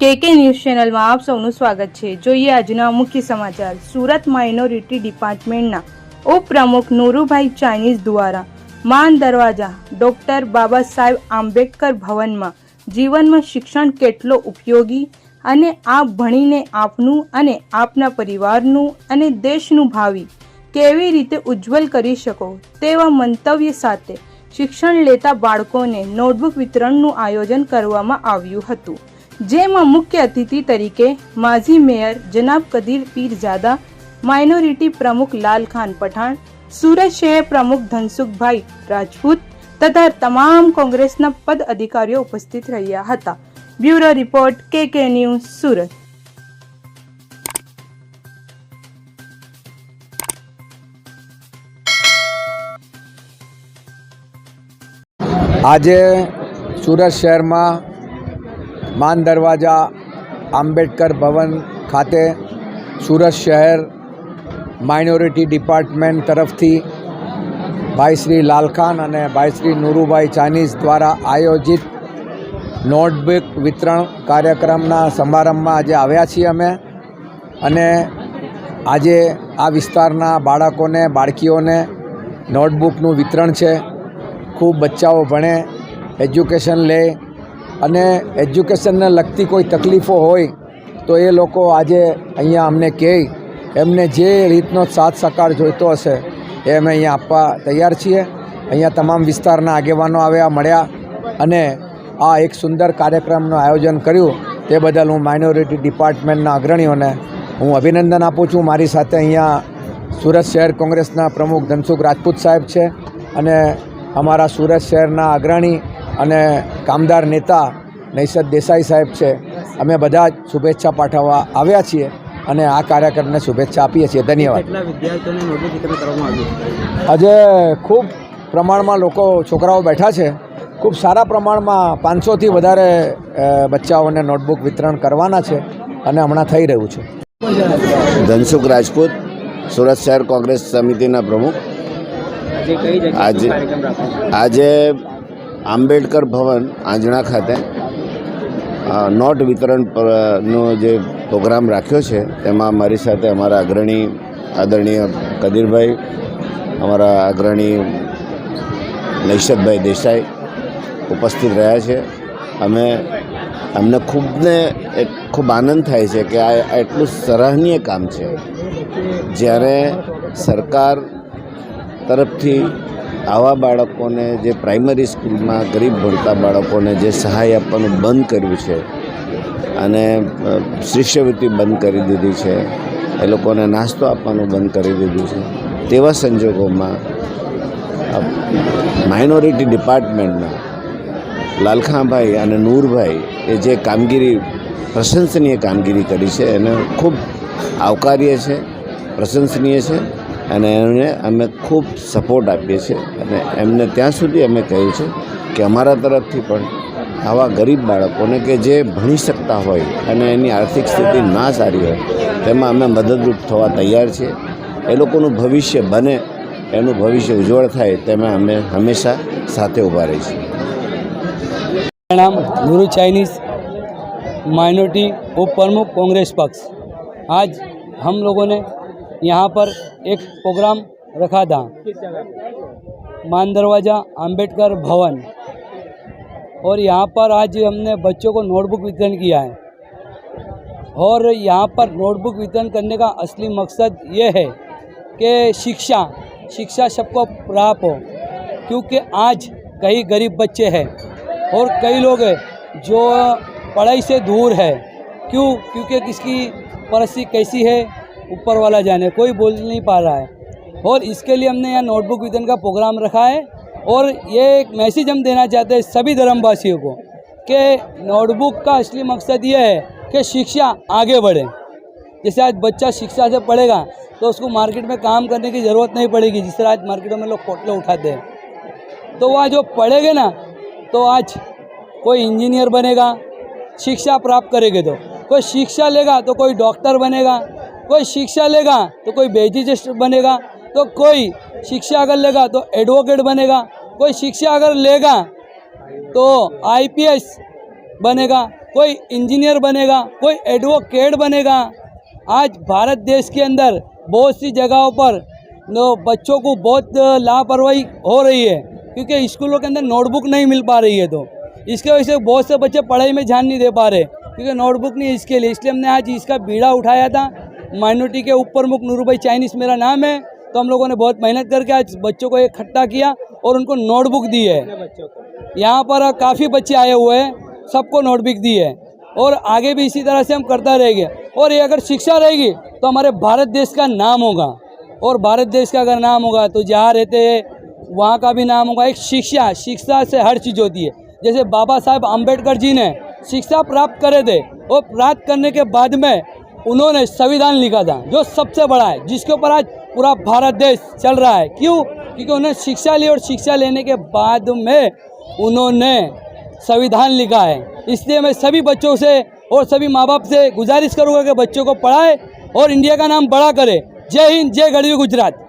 કે કે ન્યૂઝ ચેનલમાં આપ સૌનું સ્વાગત છે. જોઈએ આજના મુખ્ય સમાચાર. સુરત માઇનોરિટી ડિપાર્ટમેન્ટના ઉપપ્રમુખ નોરુભાઈ ચાઇનીઝ દ્વારા માન દરવાજા ડોક્ટર બાબા સાહેબ આંબેડકર ભવનમાં જીવનમાં શિક્ષણ કેટલો ઉપયોગી અને આપ ભણીને આપનું અને આપના પરિવારનું અને દેશનું ભાવિ કેવી રીતે ઉજ્જવલ કરી શકો તેવા મંતવ્ય સાથે શિક્ષણ લેતા બાળકોને નોટબુક વિતરણનું આયોજન કરવામાં આવ્યું હતું. જેમાં મુખ્ય અતિથિ તરીકે માજી મેયર જનાબ કદીર પીરજાદા માઇનોરિટી પ્રમુખ લાલ ખાન પઠાણ, સુરત શહેર પ્રમુખ ધનસુખભાઈ રાજપૂત તથા તમામ કોંગ્રેસના પદ અધિકારીઓ ઉપસ્થિત રહ્યા હતા. બ્યુરો રિપોર્ટ કે કે ન્યૂઝ સુરત. આજે સુરત શહેરમાં માન દરવાજા, આંબેડકર ભવન ખાતે સુરત શહેર માઇનોરિટી ડિપાર્ટમેન્ટ તરફથી ભાઈ શ્રી લાલખાન અને ભાઈ શ્રી નુરુભાઈ ચાઇનીઝ દ્વારા આયોજિત નોટબુક વિતરણ કાર્યક્રમના સમારંભમાં આજે આવ્યા છીએ અમે. અને આજે આ વિસ્તારના બાળકોને, બાળકીઓને નોટબુકનું વિતરણ છે. ખૂબ બચ્ચાઓ ભણે, એજ્યુકેશન લે અને એજ્યુકેશનને લગતી કોઈ તકલીફો હોય તો એ લોકો આજે અહીંયા અમને કહે, એમને જે રીતનો સાથ સહકાર જોઈતો હશે, એ અમે અહીંયા આપવા તૈયાર છીએ. અહીંયા તમામ વિસ્તારના આગેવાનો આવ્યા, મળ્યા અને આ એક સુંદર કાર્યક્રમનું આયોજન કર્યું. તે બદલ હું માઇનોરિટી ડિપાર્ટમેન્ટના અગ્રણીઓને હું અભિનંદન આપું છું. મારી સાથે અહીંયા સુરત શહેર કોંગ્રેસના પ્રમુખ ધનસુખ રાજપૂત સાહેબ છે અને અમારા સુરત શહેરના અગ્રણી અને કામદાર નેતા નૈસદ દેસાઈ સાહેબ છે. અમે બધા જ શુભેચ્છા પાઠવવા આવ્યા છીએ અને આ કાર્યક્રમને શુભેચ્છા આપીએ છીએ. ધન્યવાદ. આજે ખૂબ પ્રમાણમાં લોકો છોકરાઓ બેઠા છે. ખૂબ સારા પ્રમાણમાં પાંચસોથી વધારે બચ્ચાઓને નોટબુક વિતરણ કરવાના છે અને હમણાં થઈ રહ્યું છે. ધનસુખ રાજપૂત સુરત શહેર કોંગ્રેસ સમિતિના પ્રમુખ. આજે આજે- આંબેડકર ભવન આંજણા ખાતે નોટ વિતરણ નો જે પ્રોગ્રામ રાખ્યો છે, તેમાં મારી સાથે અમારા અગ્રણી આદરણીય કદીરભાઈ, અમારા અગ્રણી નૈશદભાઈ દેસાઈ ઉપસ્થિત રહ્યા છે. અમે અમને ખૂબને એક ખૂબ આનંદ થાય છે કે આ એટલું સરાહનીય કામ છે. જ્યારે સરકાર તરફથી આવા બાળકોને જે પ્રાઇમરી સ્કૂલમાં ગરીબ ભણતા બાળકોને જે સહાય આપવાનું બંધ કર્યું છે અને શિષ્યવૃત્તિ બંધ કરી દીધી છે, એ લોકોને નાસ્તો આપવાનું બંધ કરી દીધું છે, તેવા સંજોગોમાં માઇનોરિટી ડિપાર્ટમેન્ટના લાલખાભાઈ અને નૂરભાઈ એ જે કામગીરી, પ્રશંસનીય કામગીરી કરી છે, એને ખૂબ આવકારીએ છે, પ્રશંસનીય છે અને એમને અમે ખૂબ સપોર્ટ આપીએ છીએ અને એમને ત્યાં સુધી અમે કહ્યું છે કે અમારા તરફથી પણ આવા ગરીબ બાળકોને કે જે ભણી શકતા હોય અને એની આર્થિક સ્થિતિ ના સારી હોય તેમાં અમે મદદરૂપ થવા તૈયાર છીએ એ લોકોનું ભવિષ્ય બને એનું ભવિષ્ય ઉજ્જવળ થાય તેમાં અમે હંમેશા સાથે ઊભા રહીશું मेरा नाम नूरू चाइनीज़ माइनॉरिटी उप प्रमुख कांग्रेस पक्ष आज हम लोगों ने यहाँ पर एक प्रोग्राम रखा था। मान दरवाज़ा, अंबेडकर भवन। और यहाँ पर आज हमने बच्चों को नोटबुक वितरण किया है। और यहाँ पर नोटबुक वितरण करने का असली मकसद ये है कि शिक्षा शिक्षा सबको प्राप्त हो, क्योंकि आज कई गरीब बच्चे हैं और कई लोग हैं जो पढ़ाई से दूर है। क्यों? क्योंकि किसकी परिस्थिति कैसी है? ऊपर वाला जाने, कोई बोल नहीं पा रहा है। और इसके लिए हमने यहाँ नोटबुक वितरण का प्रोग्राम रखा है। और ये एक मैसेज हम देना चाहते हैं सभी धर्मवासियों को कि नोटबुक का असली मकसद ये है कि शिक्षा आगे बढ़े। जैसे आज बच्चा शिक्षा से पढ़ेगा तो उसको मार्केट में काम करने की ज़रूरत नहीं पड़ेगी, जिस तरह आज मार्केटों में लोग पोटले उठाते हैं। तो वह जो पढ़ेंगे ना तो आज कोई इंजीनियर बनेगा, शिक्षा प्राप्त करेंगे तो। कोई शिक्षा लेगा तो कोई डॉक्टर बनेगा कोई शिक्षा लेगा तो कोई बेजिस्ट बनेगा तो कोई शिक्षा अगर लेगा तो एडवोकेट बनेगा, कोई शिक्षा अगर लेगा तो आईपीएस बनेगा, कोई इंजीनियर बनेगा, कोई एडवोकेट बनेगा। आज भारत देश के अंदर बहुत सी जगहों पर बच्चों को बहुत लापरवाही हो रही है, क्योंकि स्कूलों के अंदर नोटबुक नहीं मिल पा रही है तो। इसके वजह से बहुत से बच्चे पढ़ाई में ध्यान नहीं दे पा रहे, क्योंकि नोटबुक नहीं इसके लिए, इसलिए हमने आज इसका बीड़ा उठाया था। माइनॉरिटी के उप प्रमुख नूरू भाई चाइनीस मेरा नाम है तो हम लोगों ने बहुत मेहनत करके आज बच्चों को इकट्ठा किया और उनको नोटबुक दी है। यहाँ पर काफ़ी बच्चे आए हुए हैं सबको नोटबुक दी है। और आगे भी इसी तरह से हम करता रहेंगे। और ये अगर शिक्षा रहेगी तो हमारे भारत देश का नाम होगा। और भारत देश का अगर नाम होगा तो जहाँ रहते हैं वहाँ का भी नाम होगा। एक शिक्षा शिक्षा से हर चीज़ होती है। जैसे बाबा साहेब अंबेडकर जी ने शिक्षा प्राप्त करे थे और प्राप्त करने के बाद में उन्होंने संविधान लिखा था, जो सबसे बड़ा है, जिसके ऊपर आज पूरा भारत देश चल रहा है। क्यों? क्योंकि उन्होंने शिक्षा ली और शिक्षा लेने के बाद में उन्होंने संविधान लिखा है। इसलिए मैं सभी बच्चों से और सभी माँ बाप से गुजारिश करूँगा कि बच्चों को पढ़ाए और इंडिया का नाम बड़ा करे। जय हिंद, जय गढ़वी गुजरात।